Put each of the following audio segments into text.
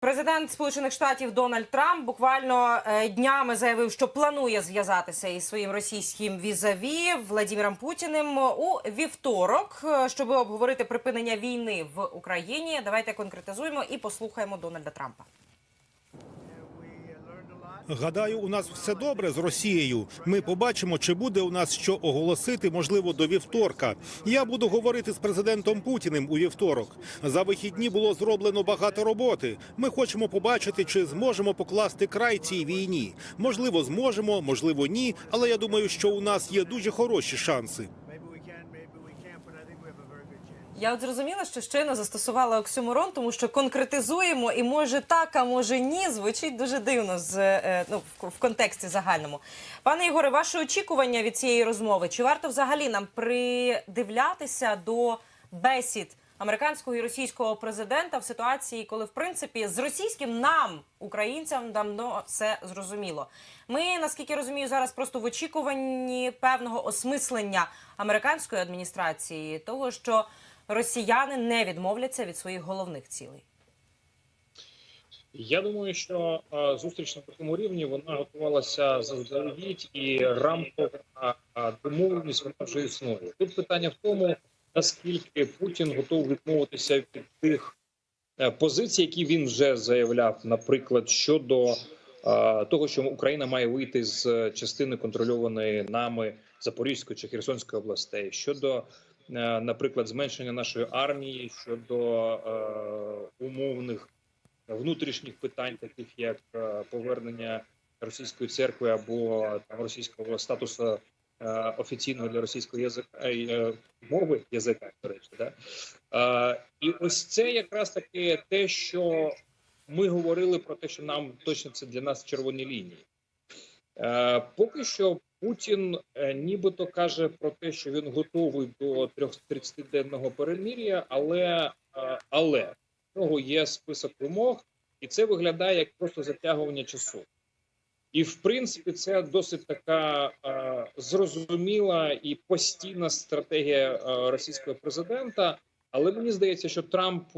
Президент Сполучених Штатів Дональд Трамп буквально е, днями заявив, що планує зв'язатися із своїм російським візаві Владимиром Путіним у вівторок, е, щоб обговорити припинення війни в Україні. Давайте конкретизуємо і послухаємо Дональда Трампа. Гадаю, у нас все добре з Росією. Ми побачимо, чи буде у нас що оголосити, можливо, до вівторка. Я буду говорити з президентом Путіним у вівторок. За вихідні було зроблено багато роботи. Ми хочемо побачити, чи зможемо покласти край цій війні. Можливо, зможемо, можливо, ні. Але я думаю, що у нас є дуже хороші шанси. Я от зрозуміла, що щойно застосувала оксюморон, тому що конкретизуємо і може так, а може ні, звучить дуже дивно з е, ну в, контексті загальному. Пане Ігоре, ваші очікування від цієї розмови? Чи варто взагалі нам придивлятися до бесід американського і російського президента в ситуації, коли в принципі з російським нам, українцям, давно все зрозуміло? Ми наскільки розумію, зараз просто в очікуванні певного осмислення американської адміністрації того, що росіяни не відмовляться від своїх головних цілей. Я думаю, що е, зустріч на такому рівні вона готувалася заздалегідь, і рамкова е, домовленість вона вже існує. Тут питання в тому, наскільки Путін готов відмовитися від тих е, позицій, які він вже заявляв, наприклад, щодо того, що Україна має вийти з частини контрольованої нами Запорізької чи Херсонської областей, щодо, наприклад, зменшення нашої армії, щодо е, умовних внутрішніх питань, таких як е, повернення російської церкви або там російського статусу е, офіційного для російського язика е, мови язика, до речі, да? Е, і ось це якраз таки те, що ми говорили про те, що нам точно це для нас червоні лінії. Е, поки що Путін е, нібито каже про те, що він готовий до 30-денного перемир'я, але, е, але в нього є список вимог, і це виглядає як просто затягування часу. І в принципі, це досить така е, зрозуміла і постійна стратегія е, російського президента. Але мені здається, що Трамп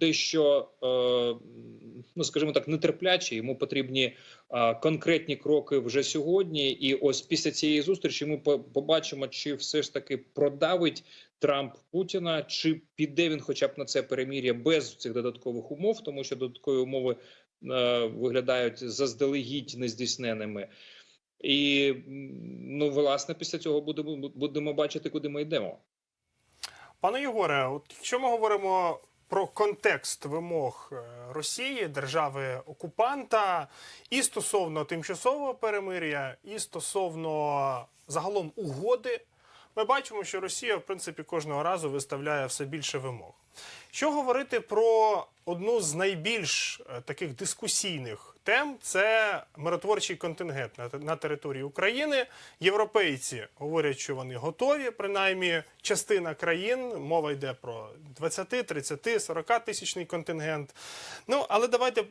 дещо, е, ну скажімо так, нетерплячий. Йому потрібні конкретні кроки вже сьогодні. І ось після цієї зустрічі ми по- побачимо, чи все ж таки продавить Трамп Путіна, чи піде він, хоча б на це перемір'я без цих додаткових умов, тому що додаткові умови виглядають заздалегідь нездійсненими. І ну, власне, після цього будемо будемо бачити, куди ми йдемо. Пане Єгоре, от якщо ми говоримо про контекст вимог е, Росії, держави окупанта, і стосовно тимчасового перемир'я, і стосовно загалом угоди, ми бачимо, що Росія, в принципі, кожного разу виставляє все більше вимог. Що говорити про одну з найбільш е, таких дискусійних тем це миротворчий контингент на, території України. Європейці говорять, що вони готові, принаймні частина країн. Мова йде про 20, 30, 40 тисячний контингент. Ну але давайте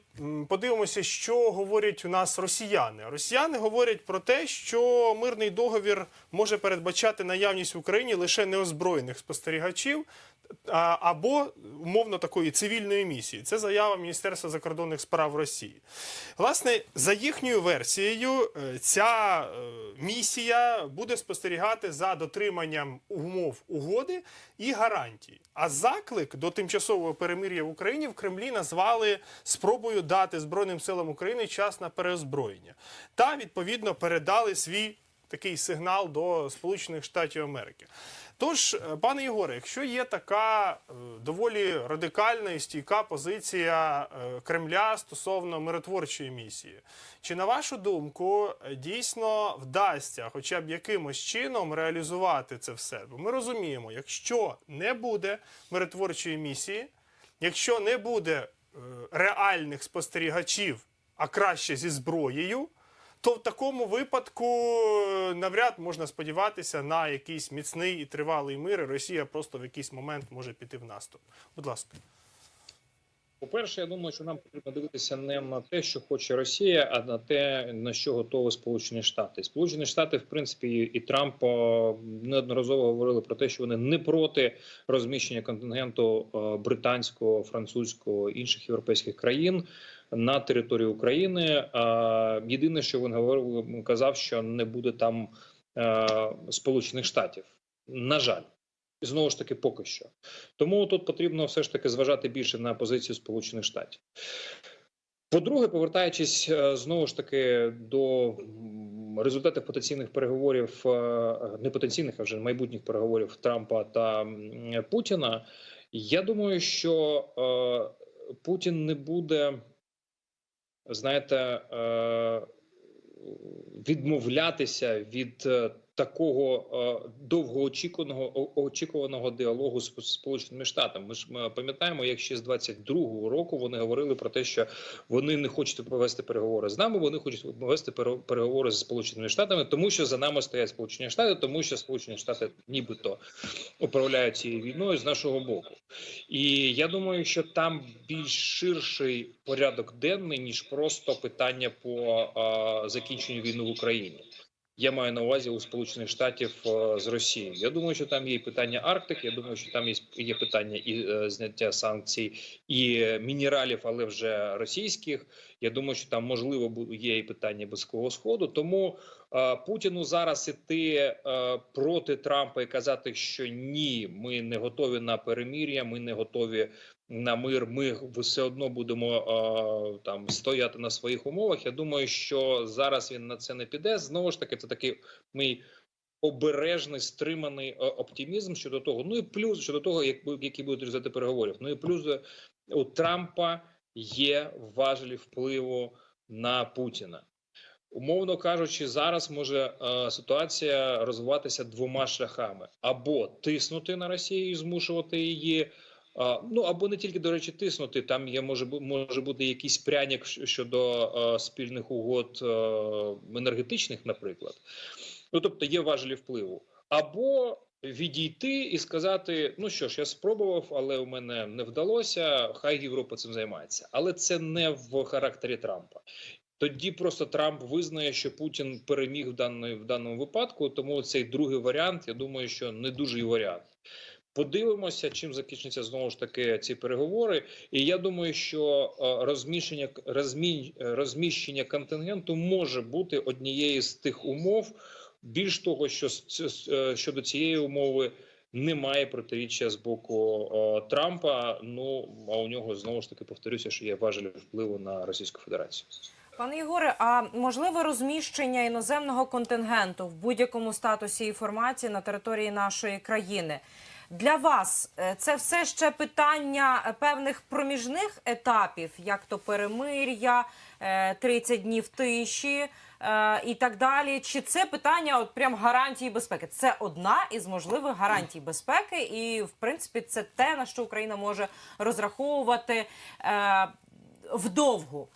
подивимося, що говорять у нас росіяни. Росіяни говорять про те, що мирний договір може передбачати наявність в Україні лише неозброєних спостерігачів а, умовно такої цивільної місії. Це заява Міністерства закордонних справ Росії. Власне, за їхньою версією, е, ця е, місія буде спостерігати за дотриманням умов угоди і гарантій. А заклик до тимчасового перемир'я в Україні в Кремлі назвали спробою дати Збройним силам України час на переозброєння та відповідно передали свій такий сигнал до Сполучених Штатів Америки. Тож, е, пане Єгоре, якщо є така е, доволі радикальна і стійка позиція е, Кремля стосовно миротворчої місії, чи на вашу думку дійсно вдасться хоча б якимось чином реалізувати це все? Бо ми розуміємо, якщо не буде миротворчої місії, якщо не буде реальних спостерігачів, а краще зі зброєю, то в такому випадку е, навряд можна сподіватися на якийсь міцний і тривалий мир. і Росія просто в якийсь момент може піти в наступ. Будь ласка. По-перше, я думаю, що нам потрібно дивитися не на те, що хоче Росія, а на те, на що готові Сполучені Штати. Сполучені Штати, в принципі, і Трамп неодноразово говорили про те, що вони не проти розміщення контингенту британського, французького інших європейських країн. на територію України. Єдине, що він говорив, казав, що не буде там е, Сполучених Штатів. На жаль. Знову ж таки, поки що. Тому тут потрібно все ж таки зважати більше на позицію Сполучених Штатів. По-друге, повертаючись е, знову ж таки до результатів потенційних переговорів, е, не потенційних, а вже майбутніх переговорів Трампа та Путіна, я думаю, що е, Путін не буде, знаєте, відмовлятися від такого е, довгоочікуваного очікуваного діалогу з Сполученими Штатами. Ми ж ми пам'ятаємо, як ще з 22-го року вони говорили про те, що вони не хочуть повести переговори з нами. Вони хочуть вести пере- переговори з Сполученими Штатами, тому що за нами стоять Сполучені Штати, тому що Сполучені Штати нібито управляють цією війною з нашого боку. І я думаю, що там більш ширший порядок денний ніж просто питання по а, закінченню війни в Україні. Я маю на увазі у Сполучених Штатів е, з Росією. Я думаю, що там є питання Арктики. Я думаю, що там є, питання і е, зняття санкцій, і е, мінералів, але вже російських. Я думаю, що там можливо є і питання близького сходу. Тому Путіну зараз іти проти Трампа і казати, що ні, ми не готові на перемір'я, ми не готові на мир. Ми все одно будемо там стояти на своїх умовах. Я думаю, що зараз він на це не піде. Знову ж таки, це такий мій обережний стриманий е, оптимізм щодо того. Ну і плюс щодо того, як які будуть результати переговорів. Ну і плюс е, у Трампа є важелі впливу на Путіна. Умовно кажучи, зараз може е, ситуація розвиватися двома шляхами: або тиснути на Росію і змушувати її. Ну або не тільки до речі, тиснути. Там є може може бути якийсь пряник щодо е, спільних угод е, енергетичних, наприклад. Ну тобто є важелі впливу, або відійти і сказати: ну що ж, я спробував, але у мене не вдалося. Хай Європа цим займається, але це не в характері Трампа. Тоді просто Трамп визнає, що Путін переміг в даної в даному випадку. Тому цей другий варіант, я думаю, що не дуже варіант. Подивимося, чим закінчаться знову ж таки ці переговори. І я думаю, що е, розміщення розмі, розміщення контингенту може бути однією з тих умов. Більш того, що е, щодо цієї умови немає протиріччя з боку е, Трампа. Ну а у нього знову ж таки повторюся, що є важелі впливу на Російську Федерацію. Пане Ігоре, а можливе розміщення іноземного контингенту в будь-якому статусі і форматі на території нашої країни для вас е, це все ще питання е, певних проміжних етапів, як то перемир'я, е, 30 днів тиші е, і так далі. Чи це питання от прям гарантії безпеки? Це одна із можливих гарантій безпеки, і в принципі це те на що Україна може розраховувати е, вдовгу.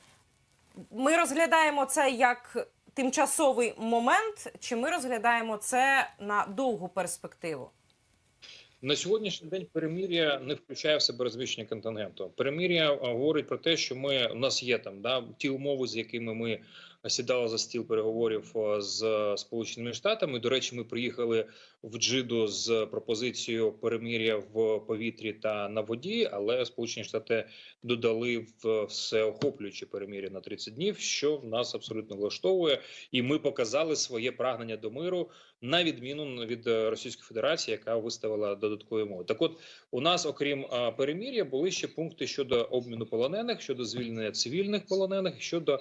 Ми розглядаємо це як тимчасовий момент, чи ми розглядаємо це на довгу перспективу? На сьогоднішній день перемір'я не включає в себе розміщення контингенту. Перемір'я говорить про те, що ми у нас є там да ті умови, з якими ми сідали за стіл переговорів з Сполученими Штатами. До речі, ми приїхали в Джиду з пропозицією перемір'я в повітрі та на воді, але Сполучені Штати додали в всеохоплююче перемір'я на 30 днів, що в нас абсолютно влаштовує, і ми показали своє прагнення до миру на відміну від е, Російської Федерації, яка виставила додаткові умови. Так, от у нас, окрім а, перемір'я, були ще пункти щодо обміну полонених, щодо звільнення цивільних полонених, щодо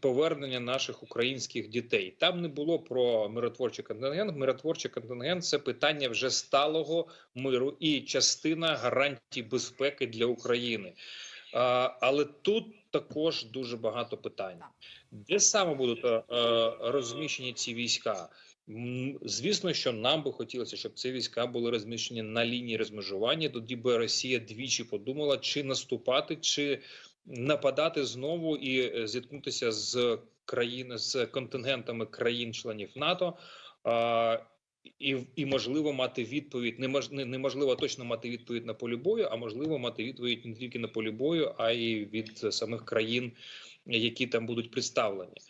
повернення наших українських дітей. Там не було про миротворчий контингент. Миротворчий контингент це питання вже сталого миру і частина гарантій безпеки для України. Але тут також дуже багато питань. Де саме будуть е, розміщені ці війська? Звісно, що нам би хотілося, щоб ці війська були розміщені на лінії розмежування. Тоді би Росія двічі подумала, чи наступати, чи нападати знову і е, зіткнутися з країн з контингентами країн-членів НАТО. І, і можливо мати відповідь. Не- неможливо точно мати відповідь на полі бою, а можливо мати відповідь не тільки на полі бою, а й від самих країн, які там будуть представлені.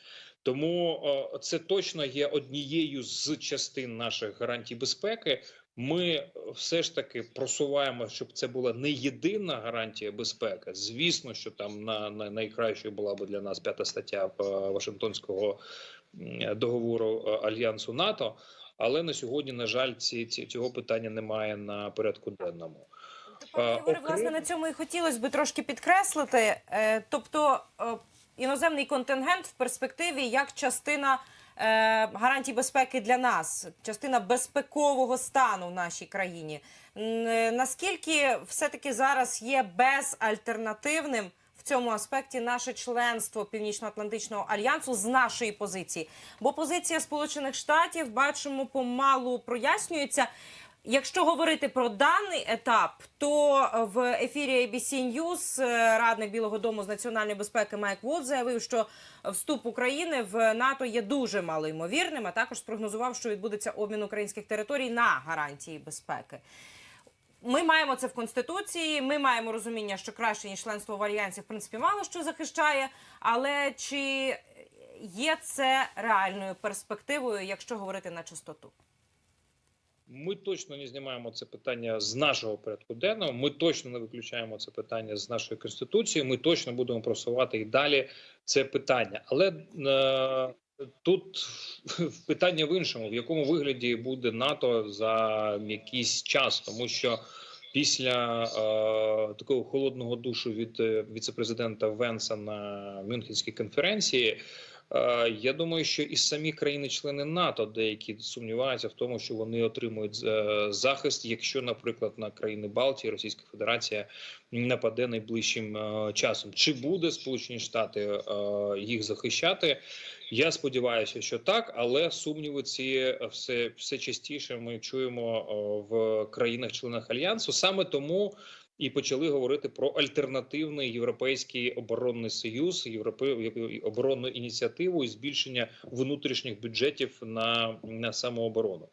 Тому це точно є однією з частин наших гарантій безпеки. Ми все ж таки просуваємо, щоб це була не єдина гарантія безпеки. Звісно, що там на, на найкращою була б для нас п'ята стаття е, Вашингтонського договору е, альянсу НАТО. Але на сьогодні, на жаль, ці, ці цього питання немає на порядку денному. Пане окрім- власне, на цьому і хотілося би трошки підкреслити. Е, Тобто е, іноземний контингент в перспективі як частина е, гарантій безпеки для нас, частина безпекового стану в нашій країні. Е, Наскільки все-таки зараз є безальтернативним в цьому аспекті наше членство Північно-Атлантичного альянсу з нашої позиції? Бо позиція Сполучених Штатів бачимо помалу прояснюється. Якщо говорити про даний етап, то в ефірі ABC News е, радник Білого Дому з національної безпеки Майк Вуд заявив, що вступ України в НАТО є дуже малоймовірним, а також спрогнозував, що відбудеться обмін українських територій на гарантії безпеки. Ми маємо це в конституції. Ми маємо розуміння, що краще ніж членство в альянсі, в принципі, мало що захищає. Але чи є це реальною перспективою, якщо говорити на чистоту? Ми точно не знімаємо це питання з нашого порядку денного. Ми точно не виключаємо це питання з нашої конституції. Ми точно будемо просувати і далі це питання. Але е, тут питання в іншому: в якому вигляді буде НАТО за якийсь час, тому що. Після е, такого холодного душу від е, віцепрезидента Венса на Мюнхенській конференції, Я думаю, що і самі країни-члени НАТО деякі сумніваються в тому, що вони отримують е, захист, якщо, наприклад, на країни Балтії Російська Федерація нападе найближчим е, часом. Чи буде Сполучені Штати е, їх захищати? Я сподіваюся, що так, але сумніви ці все, все частіше ми чуємо е, в країнах-членах альянсу. Саме тому і почали говорити про альтернативний європейський оборонний союз, європе оборонну ініціативу і збільшення внутрішніх бюджетів на, на самооборону.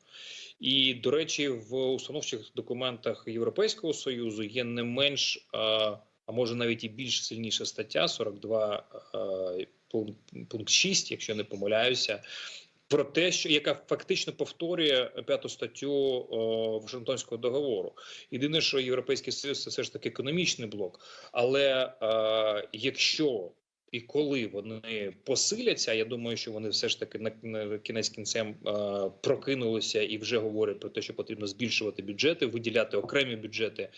І до речі, в установчих документах Європейського союзу є не менш, а, може навіть і більш сильніша стаття 42 а, пункт, пункт 6, якщо не помиляюся. Про те, що яка фактично повторює п'яту статтю о, Вашингтонського договору, єдине, що європейський союз це все ж таки економічний блок. Але е, якщо і коли вони посиляться, я думаю, що вони все ж таки на, кінець кінцем е, прокинулися і вже говорять про те, що потрібно збільшувати бюджети, виділяти окремі бюджети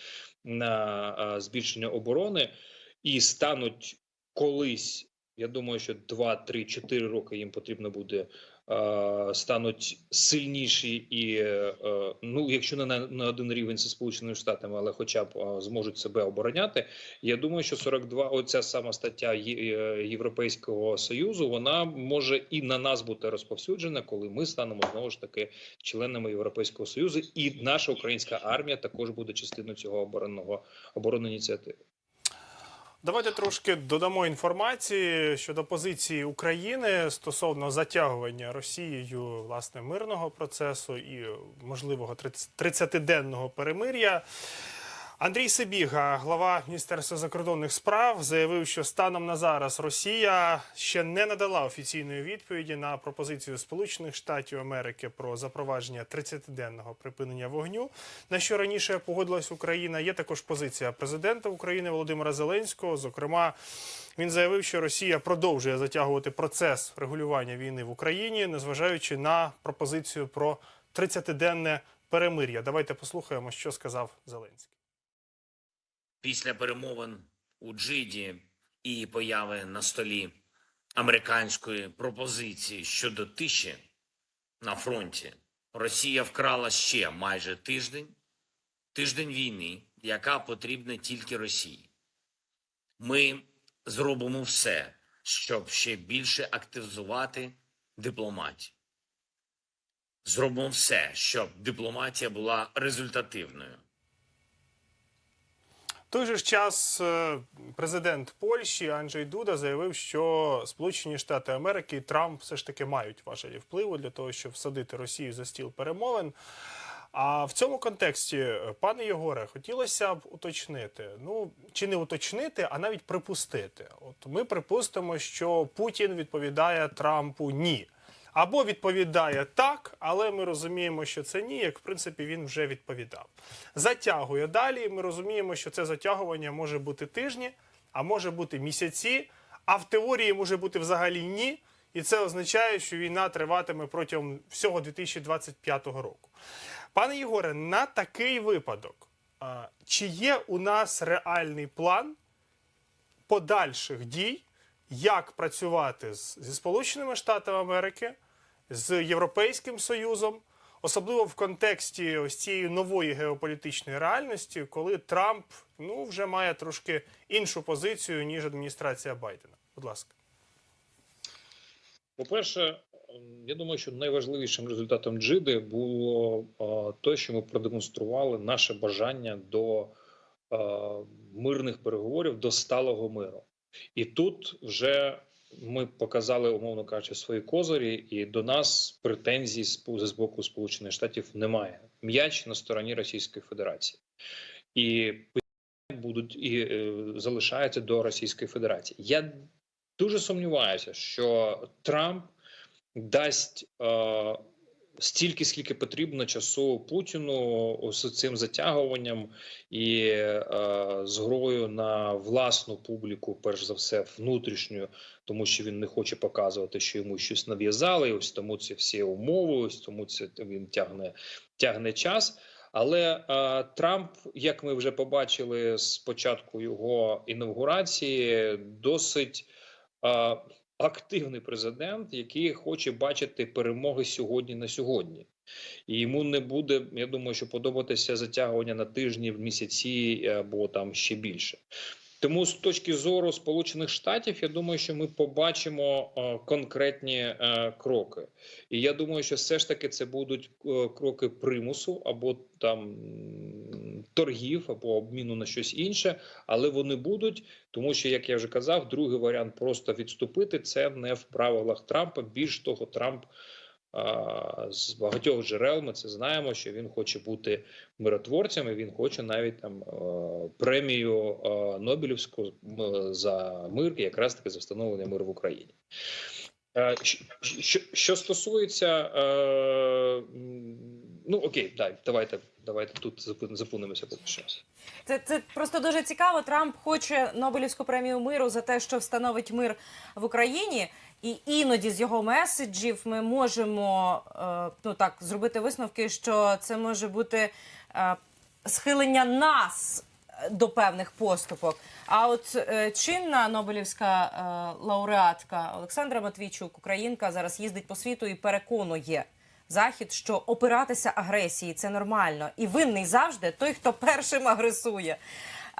на е, збільшення оборони, і стануть колись. Я думаю, що 2, 3, 4 роки їм потрібно буде е, стануть сильніші і е, ну, якщо не на, на один рівень зі сполученими штатами, але хоча б е, зможуть себе обороняти. Я думаю, що 42, оця сама стаття е, Європейського союзу, вона може і на нас бути розповсюджена, коли ми станемо знову ж таки членами Європейського союзу, і наша українська армія також буде частиною цього оборонного оборонної ініціативи. Давайте трошки додамо інформації щодо позиції України стосовно затягування Росією власне мирного процесу і можливого 30-денного перемир'я. Андрій Сибіга, глава Міністерства закордонних справ, заявив, що станом на зараз Росія ще не надала офіційної відповіді на пропозицію Сполучених Штатів Америки про запровадження 30-денного припинення вогню. На що раніше погодилась Україна. Є також позиція президента України Володимира Зеленського. Зокрема, він заявив, що Росія продовжує затягувати процес регулювання війни в Україні, незважаючи на пропозицію про 30-денне перемир'я. Давайте послухаємо, що сказав Зеленський. Після перемовин у Джиді і появи на столі американської пропозиції щодо тиші на фронті, Росія вкрала ще майже тиждень, тиждень війни, яка потрібна тільки Росії. Ми зробимо все, щоб ще більше активізувати дипломатію. Зробимо все, щоб дипломатія була результативною. Той же час е, президент Польщі Анджей Дуда заявив, що Сполучені Штати Америки і Трамп все ж таки мають важелі впливу для того, щоб всадити Росію за стіл перемовин. А в цьому контексті, е, пане Єгоре, хотілося б уточнити. Ну чи не уточнити, а навіть припустити. От ми припустимо, що Путін відповідає Трампу ні. Або відповідає так, але ми розуміємо, що це ні, як в принципі він вже відповідав. Затягує далі. Ми розуміємо, що це затягування може бути тижні, а може бути місяці, а в теорії може бути взагалі ні. І це означає, що війна триватиме протягом всього 2025 року. Пане Єгоре, на такий випадок, чи є у нас реальний план подальших дій, як працювати з, зі Сполученими Штатами Америки, з Європейським Союзом, особливо в контексті ось цієї нової геополітичної реальності, коли Трамп ну, вже має трошки іншу позицію, ніж адміністрація Байдена. Будь ласка. По-перше, ем, я думаю, що найважливішим результатом джиди було е, те, що ми продемонстрували наше бажання до е, мирних переговорів, до сталого миру. І тут вже ми показали, умовно кажучи, свої козирі, і до нас претензій з боку Сполучених Штатів немає. М'яч на стороні Російської Федерації. І будуть і е, залишаються до Російської Федерації. Я дуже сумніваюся, що Трамп дасть е, стільки, скільки потрібно часу Путіну з цим затягуванням і е, згрою на власну публіку, перш за все, внутрішню, тому що він не хоче показувати, що йому щось нав'язали. Ось тому ці всі умови, ось тому це він тягне, тягне час. Але е, Трамп, як ми вже побачили з початку його інавгурації, досить е, активний президент, який хоче бачити перемоги сьогодні на сьогодні. І йому не буде, я думаю, що подобатися затягування на тижні, в місяці або там ще більше. Тому з точки зору Сполучених Штатів, я думаю, що ми побачимо е, конкретні е, кроки. І я думаю, що все ж таки це будуть е, кроки примусу або там торгів, або обміну на щось інше, але вони будуть, тому що, як я вже казав, другий варіант просто відступити це не в правилах Трампа. Більш того, Трамп. З багатьох джерел ми це знаємо, що він хоче бути миротворцем, і він хоче навіть там е, премію е, Нобелівську за мир, якраз таки за встановлення миру в Україні. Е, Що, стосується, ну окей, дай, давайте, давайте тут запу- зупинимося поки що. Це, це просто дуже цікаво. Трамп хоче Нобелівську премію миру за те, що встановить мир в Україні. І іноді з його меседжів ми можемо е, ну так зробити висновки, що це може бути е, схилення нас до певних поступок. А от е, чинна Нобелівська е, лауреатка Олександра Матвійчук, українка, зараз їздить по світу і переконує захід, що опиратися агресії це нормально, і винний завжди той, хто першим агресує.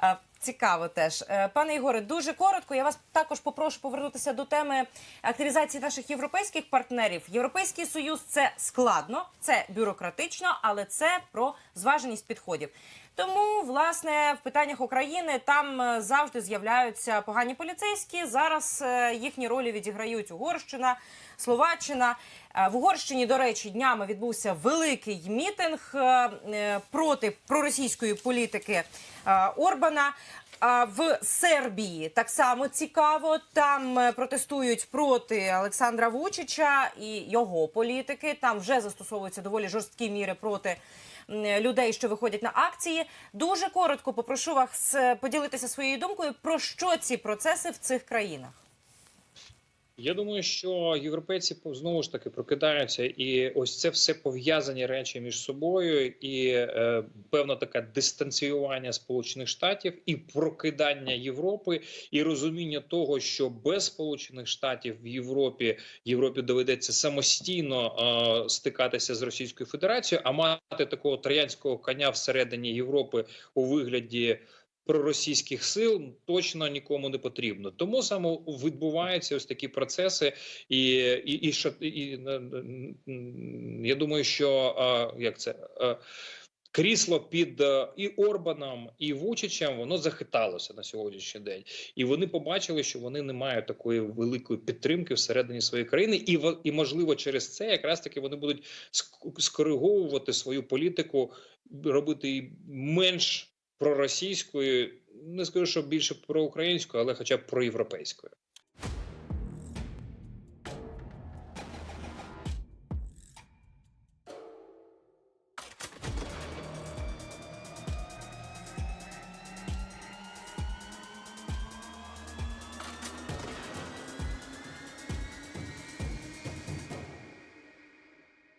Е, Цікаво теж, Е, пане Ігоре. Дуже коротко. Я вас також попрошу повернутися до теми активізації наших європейських партнерів. Європейський союз це складно, це бюрократично, але це про зваженість підходів. Тому, власне, в питаннях України там е, завжди з'являються погані поліцейські. Зараз е, їхні ролі відіграють Угорщина, Словаччина. Е, В Угорщині, до речі, днями відбувся великий мітинг проти проросійської політики Орбана. В Сербії так само цікаво. Там протестують проти Олександра Вучича і його політики. Там вже застосовуються доволі жорсткі міри проти людей, що виходять на акції. Дуже коротко попрошу вас е, поділитися своєю думкою про що ці процеси в цих країнах. Я думаю, що європейці знову ж таки прокидаються, і ось це все пов'язані речі між собою, і е, певна така дистанціювання Сполучених Штатів, і прокидання Європи, і розуміння того, що без Сполучених Штатів в Європі Європі доведеться самостійно е, стикатися з Російською Федерацією, а мати такого троянського коня всередині Європи у вигляді проросійських сил точно нікому не потрібно. Тому саме відбуваються ось такі процеси, і, і, і, і, і я думаю, що а, як це. а, Крісло під і Орбаном, і Вучичем воно захиталося на сьогоднішній день, і вони побачили, що вони не мають такої великої підтримки всередині своєї країни, і і можливо через це якраз таки вони будуть ск- скориговувати свою політику, робити її менш проросійською, не скажу, що більше проукраїнською, але хоча б проєвропейською.